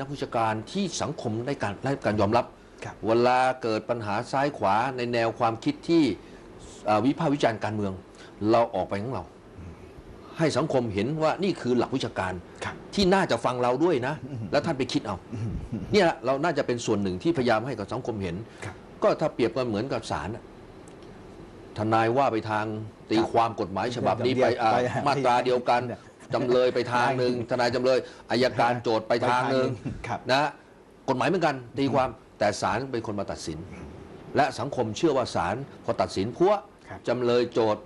นักวิชาการที่สังคมได้การได้การยอมรับครับเวลาเกิดปัญหาซ้ายขวาในแนวความคิดที่เอ่อวิพากษ์วิจารณ์การเมือง เราออกไปของเรา ให้สังคมเห็นว่านี่คือหลักวิชาการ ครับ ที่น่าจะฟังเราด้วยนะ แล้วท่านไปคิดเอา เนี่ยเราน่าจะเป็นส่วนหนึ่งที่พยายามให้กับสังคมเห็น ครับ ก็ถ้าเปรียบกันเหมือนกับศาลน่ะทนายว่าไปทางตีความกฎหมายฉบับนี้ไปอ่าไปมาตราเดียวกัน จำเลยไปทางหนึ่งทนายจำเลยอายการโจทย์ไปทางหนึ่งครับ นะ กฎหมายเหมือนกันตีความแต่ศาลเป็นคนมาตัดสิน และสังคมเชื่อว่าศาลพอตัดสินพัวครับ จำเลยโจทย์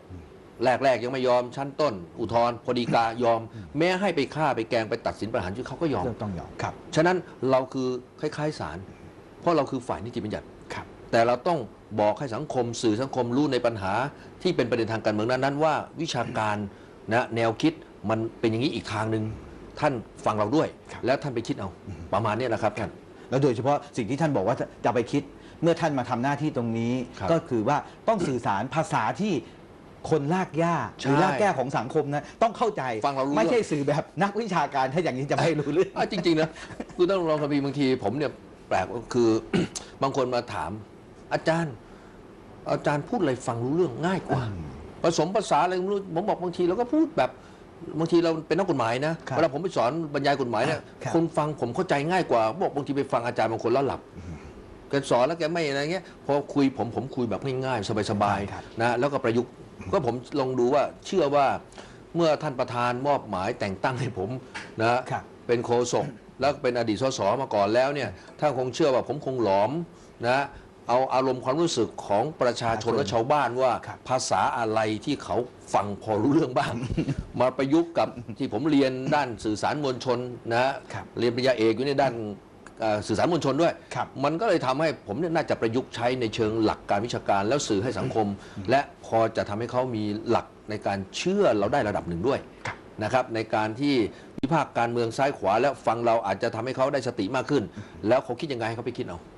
แรกๆยังไม่ยอมชั้นต้น อุทธรณ์พอดีกายอม แม้ให้ไปฆ่าไปแกล้งไปตัดสินประหารชีวิตเขาก็ยอม เรื่องต้องยอมครับฉะนั้นเราคือคล้ายๆศาลเพราะเราคือฝ่ายนิติบัญญัติ ครับ แต่เราต้องบอกให้สังคมสื่อสังคมรู้ในปัญหาที่เป็นประเด็นทางการเมืองนั้นๆว่าวิชาการนะแนวคิด มันเป็นอย่างนี้อีกทางหนึ่งท่านฟังเราด้วยครับแล้วท่านไปคิดเอาประมาณเนี้ยนะครับท่านแล้วโดยเฉพาะสิ่งที่ท่านบอกว่าจะไปคิดเมื่อท่านมาทำหน้าที่ตรงนี้ครับก็คือว่าต้องสื่อสารภาษาที่คนลากย่าหรือใช่ลากแก้ของสังคมนะต้องเข้าใจฟังเรารู้ไม่ใช่เรื่องสื่อแบบนักวิชาการถ้าอย่างนี้จะไม่รู้เรื่องอะจริงๆนะคือต้องลองคำพีร์บางที ผมเนี่ยแปลกก็คือบางคนมาถาม อาจารย์ อาจารย์พูดอะไรฟังรู้เรื่องง่ายกว่าผสมภาษาอะไรไม่รู้ผมบอกบางทีเราก็พูดแบบ บางทีเราเป็นนักกฎหมายนะครับเวลาผมไปสอนบรรยายกฎหมายเนี่ยครับ คนฟังผมเข้าใจง่ายกว่าบอกบางทีไปฟังอาจารย์บางคนแล้วหลับแกสอนแล้วแกไม่อะไรเงี้ยพอคุยผมผมคุยแบบง่ายๆ สบายครับ ๆนะแล้วก็ประยุกต์ก็ผมลองดูว่าเชื่อว่าเมื่อท่านประธานมอบหมายแต่งตั้งให้ผมนะ ครับ เป็นโฆษกแล้วเป็นอดีตสสมาก่อนแล้วเนี่ยท่านคงเชื่อว่าผมคงหลอมนะ เอาอารมณ์ความรู้สึกของประชาชนและชาวบ้านว่าครับภาษาอะไรที่เขาฟังพอรู้เรื่องบ้าง มาประยุกต์กับที่ผมเรียนด้านสื่อสารมวลชนนะครับเรียนปริญญาเอกอยู่ในด้านเอ่อสื่อสารมวลชนด้วยครับมันก็เลยทำให้ผมเนี่ยน่าจะประยุกต์ใช้ในเชิงหลักการวิชาการแล้วสื่อให้สังคม และพอจะทำให้เขามีหลักในการเชื่อเราได้ระดับหนึ่งด้วยครับนะครับในการที่วิพากษ์การเมืองซ้ายขวา แล้วฟังเราอาจจะทำให้เขาได้สติมากขึ้น แล้วเขาคิดยังไงให้เขาไปคิดเอาครับ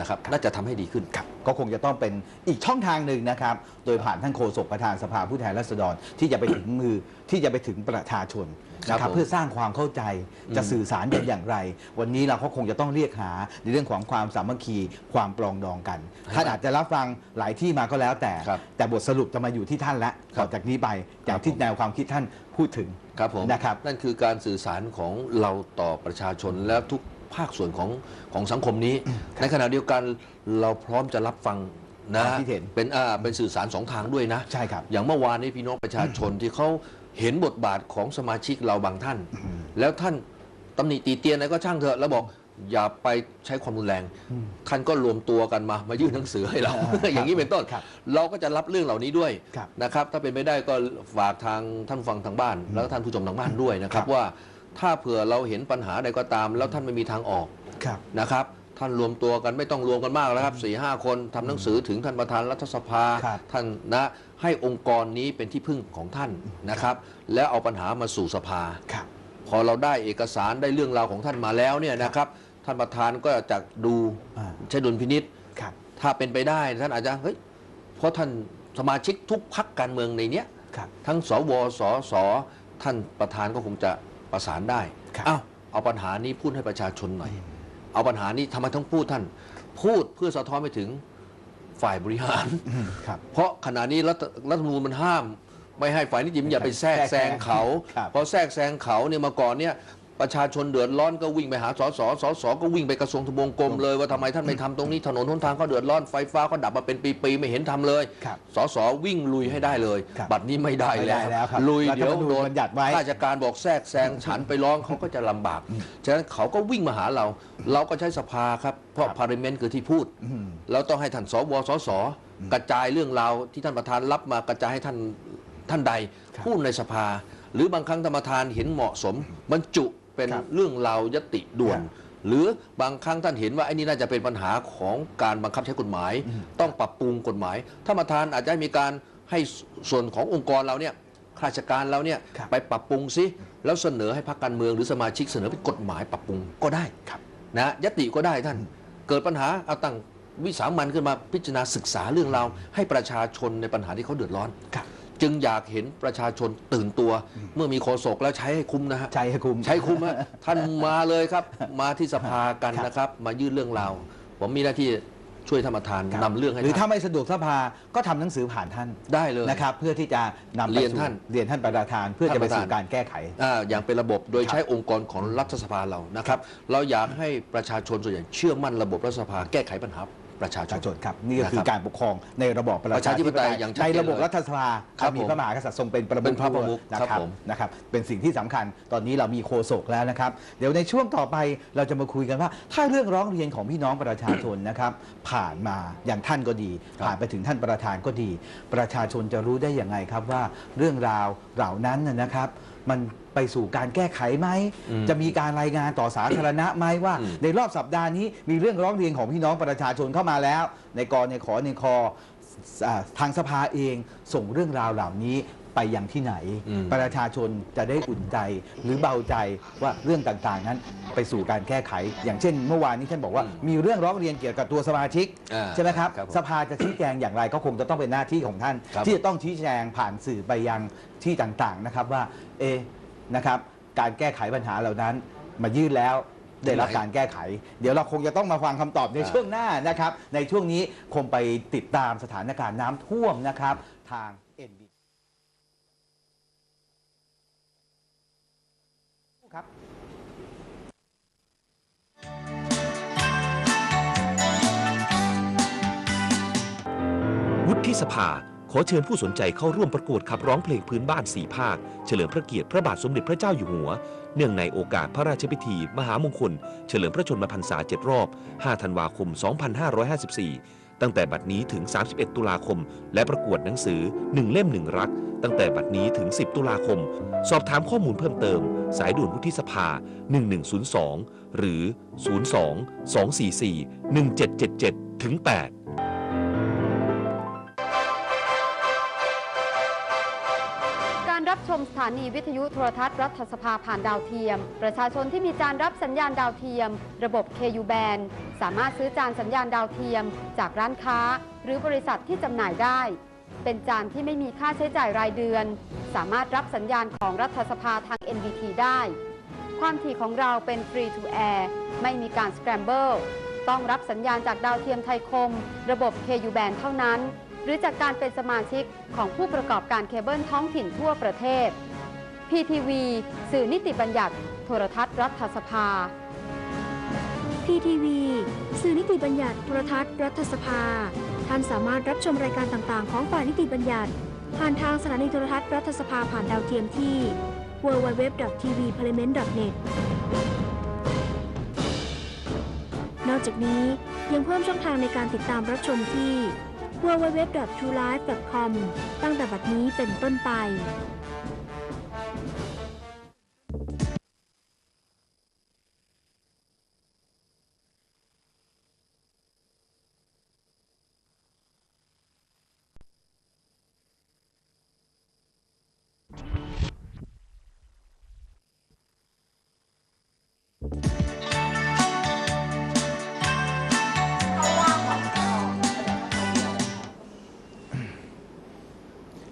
นะครับน่าจะทำให้ดีขึ้นครับก็คงจะต้องเป็นอีกช่องทางหนึ่งนะครับ โดยผ่านท่านโฆษกประธานสภาผู้แทนราษฎรที่จะไปถึงมือที่จะไปถึงประชาชนนะคครัรับบผมเพื่อสร้างความเข้าใจจะสื่อสารกันอย่างไร วันนี้เราก็คงจะต้องเรียกหาในเรื่องของความสามัคคีความปรองดองกันท่านอาจจะรับฟังหลายที่มาก็แล้วแต่ครับแต่บทสรุปจะมาอยู่ที่ท่านและครับต่อจากนี้ไปอย่างที่ผมแนวความคิดท่านพูดถึงครับผมนะครับนั่นคือการสื่อสารของเราต่อประชาชนและทุก ภาคส่วนของของสังคมนี้ ในขณะเดียวกันเราพร้อมจะรับฟังนะความคิดเห็น เป็นอ่าเป็นสื่อสารสองทางด้วยนะ ใช่ครับ อย่างเมื่อวานนี้พี่น้องประชาชนที่เขาเห็นบทบาทของสมาชิกเราบางท่าน แล้วท่านตำหนิตีเตียนอะไรก็ช่างเถอะแล้วบอกอย่าไปใช้ความรุนแรง ท่านก็รวมตัวกันมามายื่นหนังสือให้เราอย่างนี้เป็นต้น ครับเราก็จะรับเรื่องเหล่านี้ด้วยครับนะครับ ถ้าเป็นไปได้ก็ฝากทางท่านฟังทางบ้าน แล้วก็ท่านผู้ชมทางบ้านด้วยนะครับครับ ว่า ถ้าเผื่อเราเห็นปัญหาใดก็ตาม แล้วท่านไม่มีทางออกครับ นะครับ ท่านรวมตัวกันไม่ต้องรวมกันมากแล้วครับสี่ห้าคนทำหนังสือถึงท่านประธานรัฐสภาครับท่านนะให้องค์กรนี้เป็นที่พึ่งของท่านนะครับ แล้วเอาปัญหามาสู่สภาครับ พอเราได้เอกสารได้เรื่องราวของท่านมาแล้วเนี่ยนะครับ ท่านประธานก็จะดูอ่าใช้ดุลพินิษครับถ้าเป็นไปได้ท่านอาจจะเฮ้ยเพราะท่านสมาชิกทุกพักการเมืองในเนี้ย ครับ ทั้งสวสส ท่านประธานก็คงจะ ประสานได้ครับเอ้าเอาปัญหานี้พูดให้ประชาชนหน่อย เอาปัญหานี้ทำไมต้องพูดท่าน พูดเพื่อสะท้อนไปถึงฝ่ายบริหารอืมครับเพราะขณะนี้รัฐรัฐธรรมนูญมันห้าม ไม่ให้ฝ่ายนิติบัญญัติไปแทรกแซงเขาครับพอแทรกแซงเขาเนี่ยมาก่อนเนี่ย ประชาชนเดือดร้อนก็วิ่งไปหาสสสสก็วิ่งไปกระทรวงทบวงกรมเลยว่าทำไมท่านไม่ทำตรงนี้ถนนหนทางเขาเดือดร้อนไฟฟ้าเขาดับมาเป็นปีๆไม่เห็นทำเลยครับสสวิ่งลุยให้ได้เลยครับบัตรนี้ไม่ได้ไม่ได้แล้วครับลุยรัฐเดี๋ยวธรรมนูญโดนบัญญัติไว้ราชการบอกแทรกแซงฉันไปร้องเขาก็จะลำบากฉะนั้นเขาก็วิ่งมาหาเรา เราก็ใช้สภาครับเพราะครับพาร์เมนต์คือที่พูดอืมเราต้องให้ท่านสวสสกระจายเรื่องราวที่ท่านประธานรับมากระจายให้ท่านท่านใดครับพูดในสภา หรือบางครั้งธรรมทานเห็นเหมาะสมบรรจุ เป็นครับเรื่องราวยติด่วนครับหรือบางครั้งท่านเห็นว่าไอ้นี่น่าจะเป็นปัญหาของการบังคับใช้กฎหมาย ต้องปรับปรุงกฎหมายท่านประธานอาจจะให้มีการให้ส่วนขององค์กรเราเนี่ยข้าราชการเราเนี่ยครับไปปรับปรุงซิแล้วเสนอให้พรรคการเมืองหรือสมาชิกเสนอเป็นกฎหมายปรับปรุงก็ได้ครับนะยติก็ได้ท่าน เกิดปัญหาเอาตั้งวิสามันขึ้นมาพิจารณาศึกษาเรื่องราวให้ประชาชนในปัญหาที่เขาเดือดร้อนครับ จึงอยากเห็นประชาชนตื่นตัว เมื่อมีโฆษกแล้วใช้ให้คุ้มนะฮะใช้ให้คุ้มใช้คุ้มฮะท่านมาเลยครับ มาที่สภากันครับนะครับ มายื่นเรื่องราวผมมีหน้าที่ช่วยธรรมทานครับนำเรื่องให้หรือถ้าท่านไม่สะดวกสภาก็ทำหนังสือผ่านท่านได้เลยนะครับ เพื่อที่จะนำไปเรียนสู่ท่านเรียนท่านประธาน เพื่อจะไปท่านประธานสู่การแก้ไขอ่าอย่างเป็นระบบโดยครับใช้องค์กรของรัฐสภาเรานะครับ เราอยากให้ประชาชนส่วนใหญ่เชื่อมั่นระบบรัฐสภาแก้ไขปัญหา ประชาประชชานชนครับนี่ก็คือนะครับการปกครองในระบอบประประชาธิปไตยอย่างชัดในเจนระบบเลยรัฐสภาครับมีผมพระมหากษัตริย์ทรงเป็นประมุเป็ขนพระประมุขนะคครัรับบผมนะครับเป็นสิ่งที่สำคัญตอนนี้เรามีโฆษกแล้วนะครับ เดี๋ยวในช่วงต่อไปเราจะมาคุยกันว่า ถ้าเรื่องร้องเรียนของพี่น้องประชาชนนะครับ ผ่านมาอย่างท่านก็ดีครับผ่านไปถึงท่านประธานก็ดี ประชาชนจะรู้ได้อย่างไงครับว่าเรื่องราวเหล่านั้นนะนะครับ มันไปสู่การแก้ไขไหม อืมจะมีการรายงานต่อสาธารณะไหมว่า อืมในรอบสัปดาห์นี้มีเรื่องร้องเรียนของพี่น้องประชาชนเข้ามาแล้ว ในกรในขอในคออ่าทางสภาเองส่งเรื่องราวเหล่านี้ ไปยังที่ไหนอืมประชาชนจะได้อุ่นใจหรือเบาใจว่าเรื่องต่างๆ นั้นไปสู่การแก้ไข อย่างเช่น เมื่อวานนี้ท่านบอกว่ามีเรื่องร้องเรียนเกี่ยวกับตัวสมาชิกอ่าใช่ไหมครับครับผมสภาจะชี้แจงอย่างไรก็คงจะต้องเป็นหน้าที่ของท่านครับที่จะต้องชี้แจงผ่านสื่อไปยังที่ต่างๆนะครับว่าเอะนะครับการแก้ไขปัญหาเหล่านั้นมายื่นแล้วได้รับการแก้ไข เดี๋ยวเราคงจะต้องมาฟังคำตอบในอ่าช่วงหน้านะครับ ในช่วงนี้คงไปติดตามสถานการณ์น้ำท่วมนะครับ ทาง ครับวุฒิสภาขอเชิญผู้สนใจเข้าร่วมประกวดขับร้องเพลงพื้นบ้านสีภาค เฉลิมพระเกียรติพระบาทสมเด็จพระเจ้าอยู่หัว เนื่องในโอกาสพระราชพิธี มหามงคล เฉลิมพระชนมพรรษา 7 รอบ 5 ธันวาคม 2554 ตั้งแต่บัดนี้ถึง 31 ตุลาคม และประกวดหนังสือ 1 เล่ม 1 รัก ตั้งแต่บัดนี้ถึง 10 ตุลาคม สอบถามข้อมูลเพิ่มเติม สายด่วนวุฒิสภา 1102 หรือ 02 244 1777 ถึง 8 ชมสถานีวิทยุโทรทัศน์รัฐสภาผ่านดาวเทียม ประชาชนที่มีจานรับสัญญาณดาวเทียม ระบบ KU band สามารถซื้อจานสัญญาณดาวเทียม จากร้านค้า หรือบริษัทที่จำหน่ายได้ เป็นจานที่ไม่มีค่าใช้จ่ายรายเดือน สามารถรับสัญญาณของรัฐสภาทาง NBT ได้ ความถี่ของเราเป็น Free to Air ไม่มีการ Scramble ต้องรับสัญญาณจากดาวเทียมไทยคม ระบบ KU band เท่านั้น รือจากการเป็นสมาชิกของผู้ประกอบการเคเบิลท้องถิ่นทั่วประเทศ PTV สื่อนิติบัญญัติ โทรทัศน์รัฐสภา PTV สื่อนิติบัญญัติ โทรทัศน์รัฐสภา ท่านสามารถรับชมรายการต่างๆ ของฝ่ายนิติบัญญัติ ผ่านทางสถานีโทรทัศน์รัฐสภาผ่านดาวเทียมที่ www.tvparliament.net นอกจากนี้ยังเพิ่มช่องทางในการติดตามรับชมที่ www.truelife.com ตั้งแต่บัดนี้เป็นต้นไป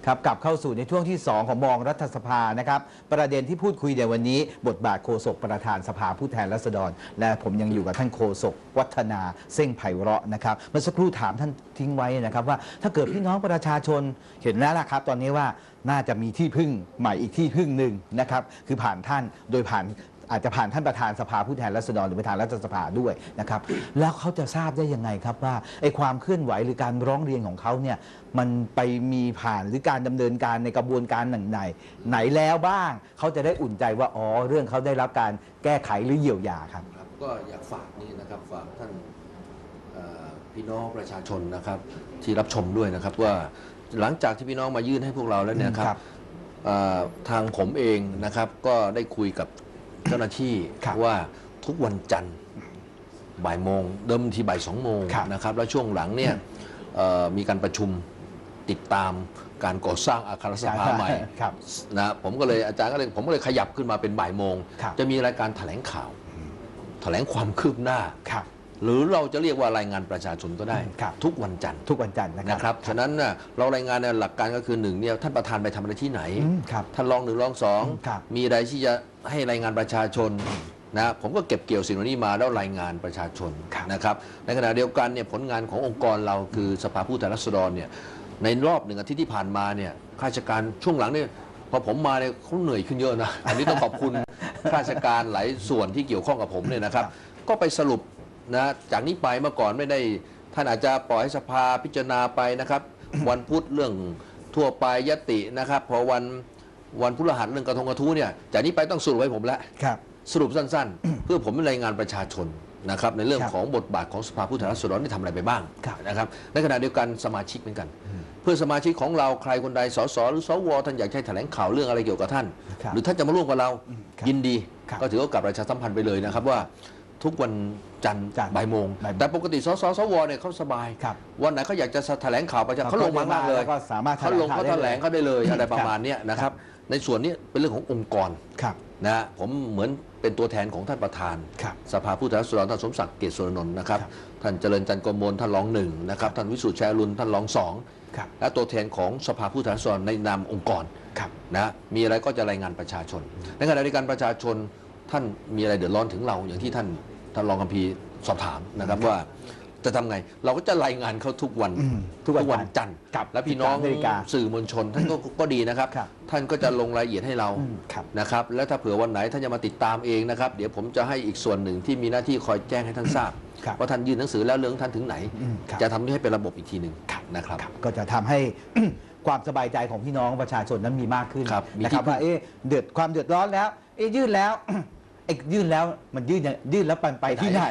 ครับกลับเข้าสู่ในช่วงที่ 2 ของมองรัฐสภานะครับ ประเด็นที่พูดคุยในวันนี้ บทบาทโฆษกประธานสภาผู้แทนราษฎร และผมยังอยู่กับท่านโฆษกวัฒนาเส้งไพเราะนะครับเมื่อสักครู่ถามท่านทิ้งไว้นะครับว่าถ้าเกิดพี่น้องประชาชนเห็นแล้วล่ะครับ ตอนนี้ว่าน่าจะมีที่พึ่งใหม่อีกที่พึ่งหนึ่งนะครับคือผ่านท่านโดยผ่าน อาจจะผ่านท่านประธานสภาผู้แทนราษฎรหรือประธานรัฐสภาด้วยนะครับ แล้วเขาจะทราบได้ยังไงครับว่าไอ้ความเคลื่อนไหวหรือการร้องเรียนของเขาเนี่ยมันไปมีผ่านหรือการดำเนินการในกระบวนการไหนไหนไหนแล้วบ้างเขาจะได้อุ่นใจว่าอ๋อเรื่องเขาได้รับการแก้ไขหรือเยียวยาครับครับ ก็อยากฝากนี่นะครับฝากท่านเอ่อพี่น้องประชาชนนะครับ ที่รับชมด้วยนะครับว่าหลังจากที่พี่น้องมายื่นให้พวกเราแล้วเนี่ยนะคครัรับบเอ่อทางผมเองนะครับก็ได้คุยกับ เจ้าหน้าที่ครับว่าทุกวันจันทร์บ่ายโมง เดิมทีบ่ายสองโมงครับนะครับ แล้วช่วงหลังเนี่ยเอ่อมีการประชุมติดตามการก่อสร้างอาคารสภาใหม่ครับนะผมก็เลยอาจารย์ก็เลยผมก็เลยขยับขึ้นมาเป็นบ่ายโมงครับจะมีรายการแถลงข่าว แถลงความคืบหน้าครับหรือเราจะเรียกว่ารายงานประชาชนก็ได้ครับทุกวันจันทร์ทุกวันจันทร์นะครันะครับฉะนั้นน่ะเรารายงานในหลักการก็คือหนึ่งเนี่ยท่านประธานไปทำอะไรที่ไหนอืมครับท่านรองหนึ่งรองสองครับมีอะไรที่จะ ให้รายงานประชาชนนะผมก็เก็บเกี่ยวสิ่งเหล่านี้มาแล้วรายงานประชาชนครับนะครับในขณะเดียวกันเนี่ยผลงานขององค์กรเราคือสภาผู้แทนราษฎรเนี่ยในรอบหนึ่งอาทิตย์ที่ผ่านมาเนี่ยข้าราชการช่วงหลังเนี่ยพอผมมาเนี่ยเขาเหนื่อยขึ้นเยอะนะอันนี้ต้องขอบคุณข้าราชการหลายส่วนที่เกี่ยวข้องกับผมเนี่ยนะครับ ก็ไปสรุปนะจากนี้ไปเมื่อก่อนไม่ได้ท่านอาจจะปล่อยให้สภาพิจารณาไปนะครับ วันพุธเรื่องทั่วไปยตินะครับ พอวัน วันพฤหัสเรื่องกระทงกระทู้เนี่ยจากนี้ไปต้องสรุปให้ผมแล้วครับสรุปสั้นๆ เพื่อผมรายงานประชาชนนะครับในเรื่องครับของบทบาทของสภาผู้แทนราษฎรที่ทำอะไรไปบ้างครับนะครับในขณะเดียวกันสมาชิกเหมือนกัน เพื่อสมาชิกของเราใครคนใดสสหรือสวท่านอยากให้แถลงข่าวเรื่องอะไรเกี่ยวกับท่านครับหรือท่านจะมาร่วมกับเราครับยินดีครับก็ถือโอกาสประชาสัมพันธ์ไปเลยนะครับว่าทุกวันจันทร์จันทร์บ่ายโมงบ่ายโมง แต่ปกติสสสวเนี่ยเขาสบายครับวันไหนเขาอยากจะแถลงข่าวประชาเขาลงมาบ้างเลยแล้วก็สามารถเขาลงเขาแถลงเขาได้เลยอะไรประมาณเนี้ยนะครับ ในส่วนนี้เป็นเรื่องขององค์กรครับนะฮะผมเหมือนเป็นตัวแทนของท่านประธานครับสภาผู้แทนราษฎรท่านสมศักดิ์เกษสุรนนท์นะครับครับ ท่านเจริญจันทร์กมลท่านรองหนึ่งนะครับ ท่านวิสุทธิ์ชัยอรุณท่านรองสองครับและตัวแทนของสภาผู้แทนราษฎรในนามองค์กรครับนะมีอะไรก็จะรายงานประชาชน ในขณะเดียวกันประชาชนท่านมีอะไรเดือดร้อนถึงเราอย่างที่ท่านท่านรองคัมพีร์สอบถามนะครับว่า จะทำไง เราก็จะรายงานเขาทุกวันอืมทุกวันจันทร์ครับและพี่น้อง13นาฬิกาสื่อมวลชน ท่านก็ก็ดีนะครับครับ ท่านก็จะลงรายละเอียดให้เราอืมครับนะครับ แล้วถ้าเผื่อวันไหนท่านจะมาติดตามเองนะครับ เดี๋ยวผมจะให้อีกส่วนหนึ่งที่มีหน้าที่คอยแจ้งให้ท่านทราบครับว่าท่านยื่นหนังสือแล้วเรื่องท่านถึงไหนอืมครับจะทำให้เป็นระบบอีกทีหนึ่งนะครับครับก็จะทำให้ความสบายใจของพี่น้องประชาชนนั้นมีมากขึ้นครับมีนะครับที่พึ่งว่าเอ๊ะเดือดความเดือดร้อนแล้วเอ๊ะยื่นแล้ว ไอ้ยื่นแล้วมันยื่นยังยื่นแล้วปันไปที่ไหน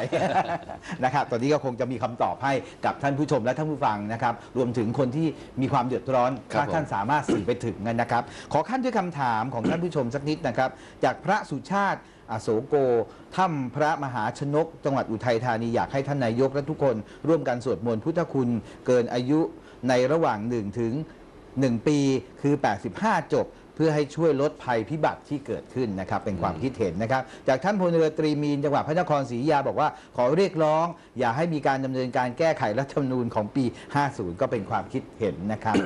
นะครับตอนนี้ก็คงจะมีคำตอบให้กับท่านผู้ชมและท่านผู้ฟังนะครับ รวมถึงคนที่มีความเดือดร้อนครับถ้าท่านผมสามารถสื่อไปถึงกันนะครับ ขอขั้นด้วยคำถามของท่านผู้ชมสักนิดนะครับ จากพระสุชาติอโศโกถ้ำพระมหาชนก จังหวัดอุทัยธานีอยากให้ท่านนายกและทุกคน ร่วมกันสวดมนต์พุทธคุณเกินอายุในระหว่าง1ถึง 1 ปีคือ 85 จบ เพื่อให้ช่วยลดภัยพิบัติที่เกิดขึ้นนะครับ เป็นความคิดเห็นนะครับ จากท่านพลเรือตรีมีนจังหวัดพระนครศรีอยุธยาบอกว่าขอเรียกร้อง อย่าให้มีการดำเนินการแก้ไขรัฐธรรมนูญของปี 50 ก็เป็นความคิดเห็นนะครับ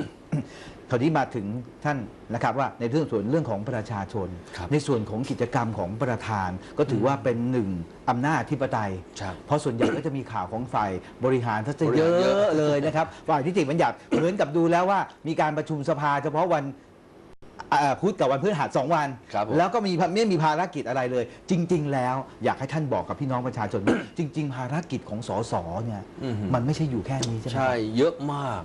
คราวนี้มาถึงท่านนะครับว่าในเรื่องส่วนเรื่องของประชาชนครับในส่วนของกิจกรรมของประธาน ก็ถือว่าเป็นหนึ่งอำนาจธิปไตยครับเพราะส่วนใหญ่ก็จะมีข่าวของฝ่ายบริหารถ้าจะบริเยหารเยอะอะเลยนะครับฝ่ายนิติบัญญัติเหมือนกับดูแล้วว่ามีการประชุมสภาเฉพาะวัน อ่าพุธกับวันพฤหัสสองวัน ครับผมแล้วก็มีไม่มีภารกิจอะไรเลย จริง ๆ แล้วอยากให้ท่านบอกกับพี่น้องประชาชนว่า จริง ๆ ภารกิจของสสเนี่ยอือหือมันไม่ใช่อยู่แค่นี้ใช่ไหมใช่เยอะมาก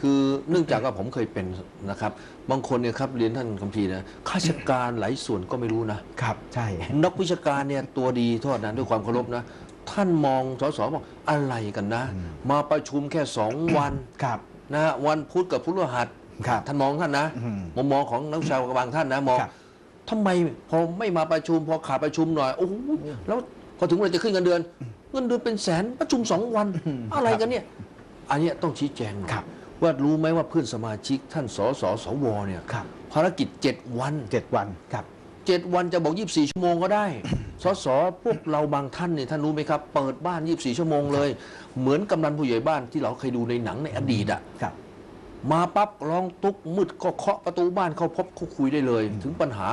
คือเนื่องจากว่าผมเคยเป็นนะครับ บางคนเนี่ยครับเรียนท่านคัมภีร์นะข้าราชการหลายส่วนก็ไม่รู้นะ ครับใช่ นักวิชาการเนี่ยตัวดีโทษนะด้วยความเคารพนะ ท่านมองสสบอกอะไรกันนะ มาประชุมแค่สองวันครับ นะฮะวันพุธกับพฤหัส ครับท่านมองท่านนะอืมมุมมองของนักวิชาการบางท่านนะมองครับทำไมพอไม่มาประชุมพอขาดประชุมหน่อยโอ้โหแล้วพอถึงเวลาจะขึ้นเงินเดือน เงินเดือนเป็นแสนประชุมสองวัน อะไรกันเนี่ย อันเนี้ยต้องชี้แจงหน่อยครับ ว่ารู้ไหมว่าเพื่อนสมาชิกท่านสสสวเนี่ยครับภารกิจ7วันเจ็ดวันครับ7วันจะบอก24ชั่วโมงก็ได้สสพวกเราบางท่านเนี่ยท่านรู้ไหมครับ เปิดบ้าน24ชั่วโมงเลย เหมือนกำนันผู้ใหญ่บ้านที่เราเคยดูในหนังในอดีตอะครับ มาปั๊บร้องตุกมืดก็เคาะประตูบ้านเขาพบเขาคุยได้เลย ถึงปัญหา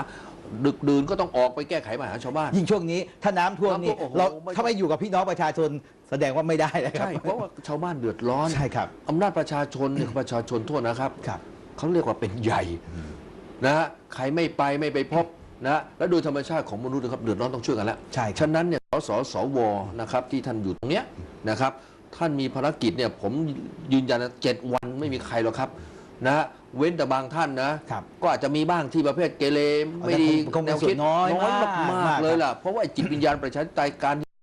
ดึกดื่นก็ต้องออกไปแก้ไขปัญหาชาวบ้าน ยิ่งช่วงนี้ถ้าน้ำท่วมนี่น้ำท่วมโอ้โหเราไม่ ถ้าไม่อยู่กับพี่น้องประชาชนแสดงว่าไม่ได้เลยครับ ใช่เพราะว่าชาวบ้านเดือดร้อนใช่ครับ อำนาจประชาชนเนี่ยประชาชนโทษนะครับ ครับ เขาเรียกว่าเป็นใหญ่นะฮะใครไม่ไปไม่ไปพบนะฮะแล้วโดยธรรมชาติของมนุษย์นะครับเดือดร้อนต้องช่วยกันแล้วใช่ครับ ฉะนั้นเนี่ยสสสวนะครับที่ท่านอยู่ตรงเนี้ยนะครับ ท่านมีภารกิจเนี่ยผมยืนยันนะเจ็ดวันไม่มีใครหรอกครับนะฮะเว้นแต่บางท่านนะ ครับก็อาจจะมีบ้างที่ประเภทเกเรไม่ดีคงเป็นส่วนน้อยน้อยมากมากมากๆเลยล่ะ เพราะว่าไอ้จิตวิญญาณประชาธิปไตยการ